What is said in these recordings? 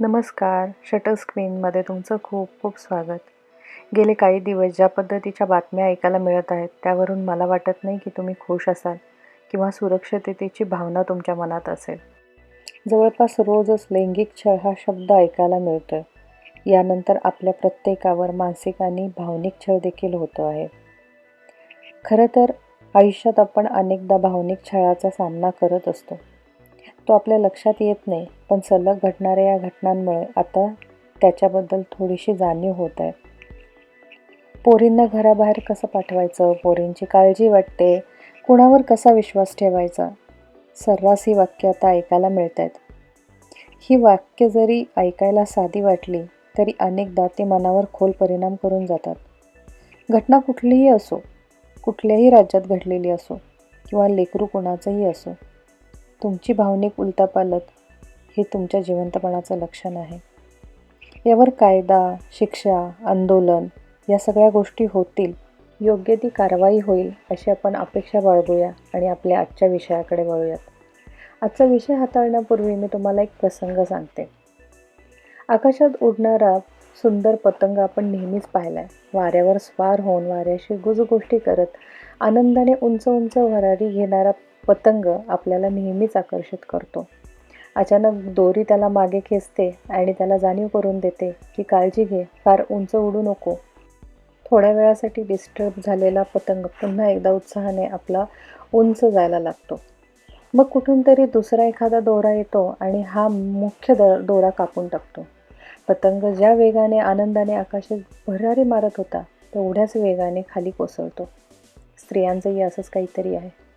नमस्कार. शटर स्क्रीनमध्ये तुमचं खूप खूप स्वागत. गेले काही दिवस ज्या पद्धतीच्या बातम्या ऐकायला मिळत आहेत त्यावरून मला वाटत नाही की तुम्ही खुश असाल किंवा सुरक्षिततेची भावना तुमच्या मनात असेल. जवळपास रोजच लैंगिक छळ हा शब्द ऐकायला मिळतो यानंतर आपल्या प्रत्येकावर मानसिक आणि भावनिक छळ देखील होतो आहे. खरं तर आयुष्यात आपण अनेकदा भावनिक छळाचा सामना करत असतो. तो आपल्या लक्षात येत नाही पण सलग घडणाऱ्या या घटनांमुळे आता त्याच्याबद्दल थोडीशी जाणीव होत आहे. पोरींना घराबाहेर कसं पाठवायचं? पोरींची काळजी वाटते? कुणावर कसा विश्वास ठेवायचा? सर्रास ही वाक्य आता ऐकायला मिळत आहेत ही वाक्य जरी ऐकायला साधी वाटली तरी अनेकदा ते मनावर खोल परिणाम करून जातात. घटना कुठलीही असो कुठल्याही राज्यात घडलेली असो किंवा लेकरू कुणाचंही असो तुमची भावनिक उलटापालट हे तुमच्या जिवंतपणाचं लक्षण आहे. यावर कायदा शिक्षा आंदोलन या सगळ्या गोष्टी होतील. योग्य ती कारवाई होईल अशी आपण अपेक्षा बाळगूया आणि आपल्या आजच्या विषयाकडे वळूयात. आजचा विषय हाताळण्यापूर्वी मी तुम्हाला एक प्रसंग सांगते. आकाशात उडणारा सुंदर पतंग आपण नेहमीच पाहिला आहे वाऱ्यावर स्वार होऊन वाऱ्याशी गुजगोष्टी करत आनंदाने उंच उंच भरारी घेणारा पतंग आपल्याला नेहमीच आकर्षित करतो. अचानक दोरी त्याला मागे खेचते आणि त्याला जाणीव करून देते की काळजी घे फार उंच उडू नको. थोड्या वेळासाठी डिस्टर्ब झालेला पतंग पुन्हा एकदा उत्साहाने आपला उंच जायला लागतो. मग कुठून तरी दुसरा एखादा दोरा येतो आणि हा मुख्य द दोरा कापून टाकतो. पतंग ज्या वेगाने आनंदाने आकाशात भरारी मारत होता तेवढ्याच वेगाने खाली कोसळतो. स्त्रियांचंही असंच काहीतरी आहे.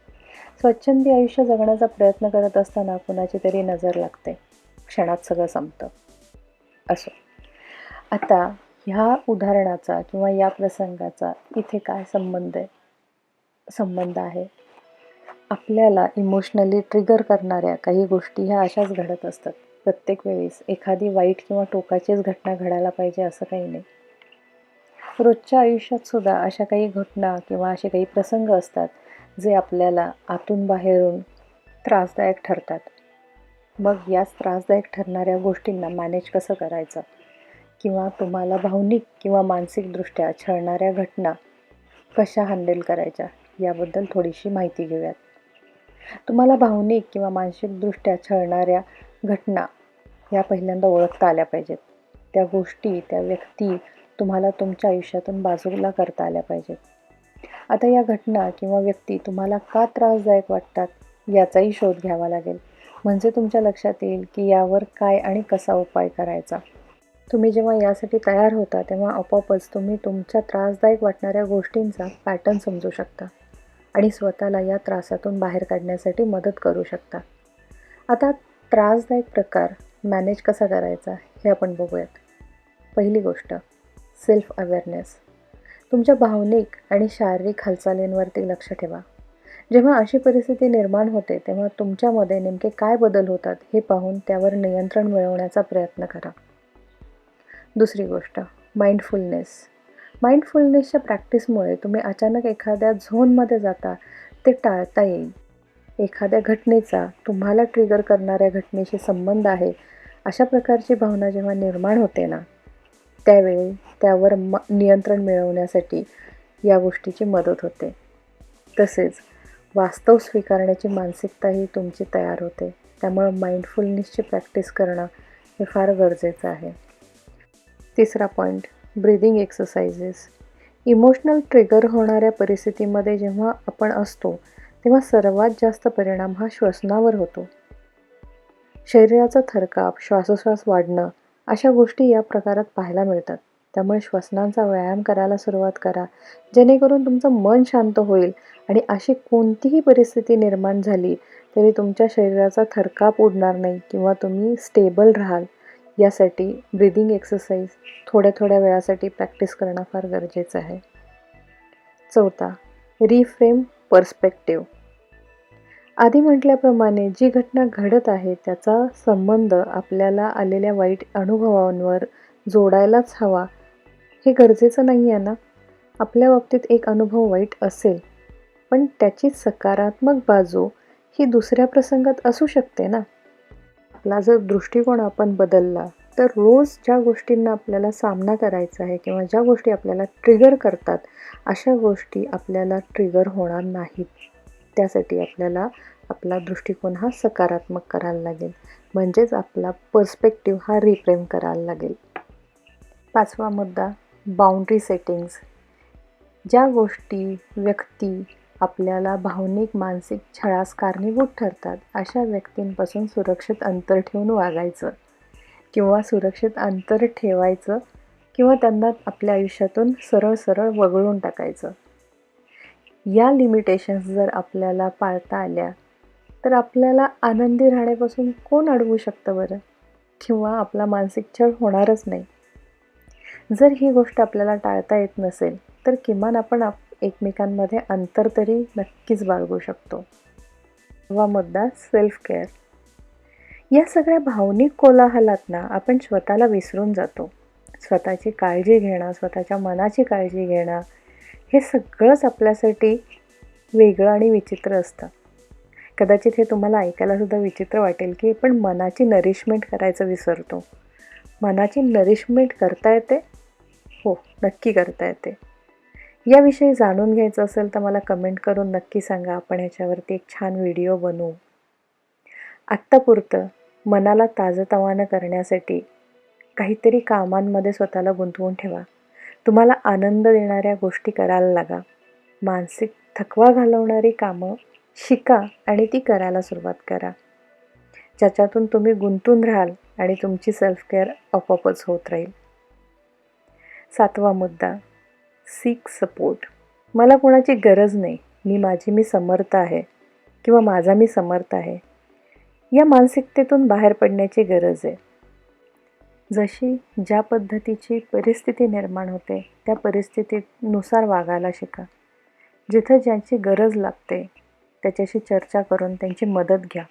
स्वच्छंदी आयुष्य जगण्याचा प्रयत्न करत असताना कुणाची तरी नजर लागते. क्षणात सगळं संपतं. असो. आता ह्या उदाहरणाचा किंवा या प्रसंगाचा इथे काय संबंध आहे? संबंध आहे. आपल्याला इमोशनली ट्रिगर करणाऱ्या काही गोष्टी ह्या अशाच घडत असतात. प्रत्येक वेळेस एखादी वाईट किंवा टोकाचीच घटना घडायला पाहिजे असं काही नाही. रोजच्या आयुष्यात सुद्धा अशा काही घटना किंवा असे काही प्रसंग असतात जे आपल्याला आतून बाहेरून त्रासदायक ठरतात. मग याच त्रासदायक ठरणाऱ्या गोष्टींना मॅनेज कसं करायचं? किंवा तुम्हाला भावनिक किंवा मानसिकदृष्ट्या छळणाऱ्या घटना कशा हँडल करायच्या? याबद्दल थोडीशी माहिती घेऊयात. तुम्हाला भावनिक किंवा मानसिकदृष्ट्या छळणाऱ्या घटना या पहिल्यांदा ओळखता आल्या पाहिजेत. त्या गोष्टी त्या व्यक्ती तुम्हाला तुमच्या आयुष्यातून बाजूला करता आल्या पाहिजेत. आता या घटना किंवा व्यक्ती तुम्हाला का त्रासदायक वाटतात याचाही शोध घ्यावा लागेल. म्हणजे तुमच्या लक्षात येईल की यावर काय आणि कसा उपाय करायचा. तुम्ही जेव्हा यासाठी तयार होता तेव्हा आपोआपच तुम्ही तुमच्या त्रासदायक वाटणाऱ्या गोष्टींचा पॅटर्न समजू शकता आणि स्वतःला या त्रासातून बाहेर काढण्यासाठी मदत करू शकता. आता त्रासदायक प्रकार मॅनेज कसा करायचा हे आपण बघूयात. पहिली गोष्ट सेल्फ अवेअरनेस तुमच्या भावनिक आणि शारीरिक हालचालींवरती लक्ष ठेवा. जेव्हा अशी परिस्थिती निर्माण होते तेव्हा तुमच्यामध्ये नेमके काय बदल होतात हे पाहून त्यावर नियंत्रण मिळवण्याचा प्रयत्न करा. दुसरी गोष्ट माइंडफुलनेस माइंडफुलनेसच्या प्रॅक्टिसमुळे तुम्ही अचानक एखाद्या झोनमध्ये जाता ते टाळता येईल. एखाद्या घटनेचा तुम्हाला ट्रिगर करणाऱ्या घटनेशी संबंध आहे अशा प्रकारची भावना जेव्हा निर्माण होते ना त्यावेळी त्यावर म नियंत्रण मिळवण्यासाठी या गोष्टीची मदत होते. तसेच वास्तव स्वीकारण्याची मानसिकताही तुमची तयार होते. त्यामुळं माइंडफुलनेसची प्रॅक्टिस करणं हे फार गरजेचं आहे. तिसरा point breathing exercises emotional trigger होणाऱ्या परिस्थितीमध्ये जेव्हा आपण असतो तेव्हा सर्वात जास्त परिणाम हा श्वसनावर होतो. शरीराचा थरकाप श्वासोश्वास वाढणं अशा गोष्टी या प्रकारात पाहायला मिळतात. त्यामुळे श्वसनांचा व्यायाम करायला सुरुवात करा. जेणेकरून तुमचं मन शांत होईल आणि अशी कोणतीही परिस्थिती निर्माण झाली तरी तुमच्या शरीराचा थरकाप उडणार नाही किंवा तुम्ही स्टेबल राहाल. यासाठी ब्रिदिंग एक्सरसाइज थोड्या थोड्या वेळासाठी प्रॅक्टिस करणं फार गरजेचं आहे. चौथा रिफ्रेम पर्स्पेक्टिव्ह आधी म्हटल्याप्रमाणे जी घटना घडत आहे त्याचा संबंध आपल्याला आलेल्या वाईट अनुभवांवर जोडायलाच हवा. हे गरजेचं नाही आहे ना? आपल्या बाबतीत एक अनुभव वाईट असेल पण त्याची सकारात्मक बाजू ही दुसऱ्या प्रसंगात असू शकते ना? आपला जर दृष्टिकोन आपण बदलला तर रोज ज्या गोष्टींना आपल्याला सामना करायचा आहे किंवा ज्या गोष्टी आपल्याला ट्रिगर करतात अशा गोष्टी आपल्याला ट्रिगर होणार नाहीत. त्यासाठी आपल्याला आपला दृष्टिकोन हा सकारात्मक करायला लागेल. म्हणजेच आपला पर्स्पेक्टिव्ह हा रिफ्रेम करायला लागेल. पाचवा मुद्दा बाउंड्री सेटिंग्स ज्या गोष्टी व्यक्ती आपल्याला भावनिक मानसिक छळास कारणीभूत ठरतात अशा व्यक्तींपासून सुरक्षित अंतर ठेवून वागायचं. किंवा सुरक्षित अंतर ठेवायचं किंवा त्यांना आपल्या आयुष्यातून सरळ सरळ वगळून टाकायचं. या लिमिटेशन्स जर आपल्याला पाळता आल्या तर आपल्याला आनंदी राहण्यापासून कोण अडवू शकतं बरं? किंवा आपला मानसिक छळ होणारच नाही. जर ही गोष्ट आपल्याला टाळता येत नसेल तर किमान आपण आप एकमेकांमध्ये अंतर तरी नक्कीच बाळगू शकतो. वा मुद्दा सेल्फ केअर या सगळ्या भावनिक कोलाहलात ना आपण स्वतःला विसरून जातो. स्वतःची काळजी घेणं स्वतःच्या मनाची काळजी घेणं हे सगळंच आपल्यासाठी वेगळं आणि विचित्र असतं. कदाचित हे तुम्हाला ऐकायलासुद्धा विचित्र वाटेल की पण मनाची नरिशमेंट करायचं विसरतो. मनाची नरिशमेंट करता येते? हो नक्की करता येते. याविषयी जाणून घ्यायचं असेल तर मला कमेंट करून नक्की सांगा. आपण ह्याच्यावरती एक छान व्हिडिओ बनवू. आत्तापुरतं मनाला ताजंतवानं करण्यासाठी काहीतरी कामांमध्ये स्वतःला गुंतवून ठेवा. तुम्हाला आनंद देणाऱ्या गोष्टी करायला लागा. मानसिक थकवा घालवणारी कामं शिका आणि ती करायला सुरुवात करा. ज्याच्यातून तुम्ही गुंतून राहाल आणि तुमची सेल्फ केअर आपोआपच होत राहील. सातवा मुद्दा सीक सपोर्ट मला कोणाची गरज नाही. मी माझी मी समर्थ आहे किंवा माझा मी समर्थ आहे. या मानसिकतेतून बाहेर पडण्याची गरज आहे. जशी ज्या पद्धतीची परिस्थिती निर्माण होते त्या परिस्थितीनुसार वागायला शिका. जिथं ज्यांची गरज लागते त्याच्याशी चर्चा करून त्यांची मदत घ्या.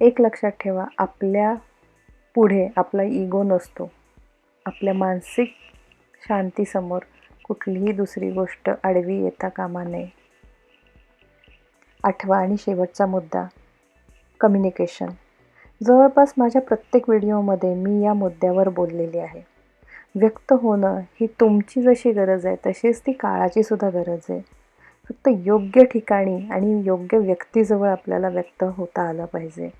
एक लक्षात ठेवा आपल्या पुढे आपला इगो नसतो. आपल्या मानसिक शांतीसमोर कुठलीही दुसरी गोष्ट आडवी येता कामा नये. आठवा आणि शेवटचा मुद्दा कम्युनिकेशन जवळपास माझ्या प्रत्येक व्हिडिओमध्ये मी या मुद्द्यावर बोललेली आहे. व्यक्त होणं ही तुमची जशी गरज आहे तशीच ती काळाची सुद्धा गरज आहे. फक्त योग्य ठिकाणी आणि योग्य व्यक्तीजवळ आपल्याला व्यक्त होता आलं पाहिजे.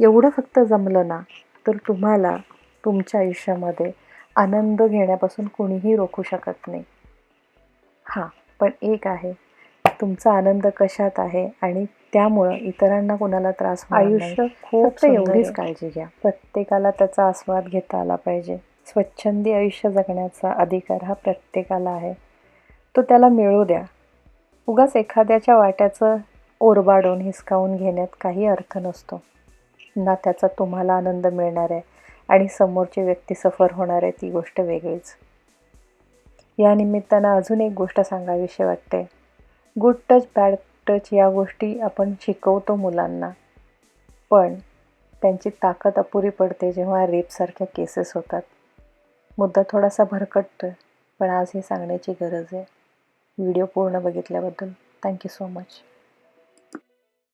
एवढं फक्त जमलं ना तर तुम्हाला तुमच्या आयुष्यामध्ये आनंद घेण्यापासून कोणीही रोखू शकत नाही. हां पण एक आहे तुमचा आनंद कशात आहे? आणि त्यामुळं इतरांना कोणाला त्रास आयुष्य खूप एवढीच काळजी घ्या. प्रत्येकाला त्याचा आस्वाद घेता आला पाहिजे. स्वच्छंदी आयुष्य जगण्याचा अधिकार हा प्रत्येकाला आहे. तो त्याला मिळू द्या. उगाच एखाद्याच्या वाट्याचं ओरबाडून हिसकावून घेण्यात काही अर्थ नसतो. ना त्याचा तुम्हाला आनंद मिळणार आहे आणि समोरची व्यक्ती सफर होणार आहे ती गोष्ट वेगळीच. या निमित्तानं अजून एक गोष्ट सांगावीशी वाटते. गुड टच बॅड टच या गोष्टी आपण शिकवतो मुलांना. पण त्यांची ताकद अपुरी पडते जेव्हा रेपसारख्या केसेस होतात. मुद्दा थोडासा भरकटतो आहे पण आज हे सांगण्याची गरज आहे. व्हिडिओ पूर्ण बघितल्याबद्दल थँक्यू सो मच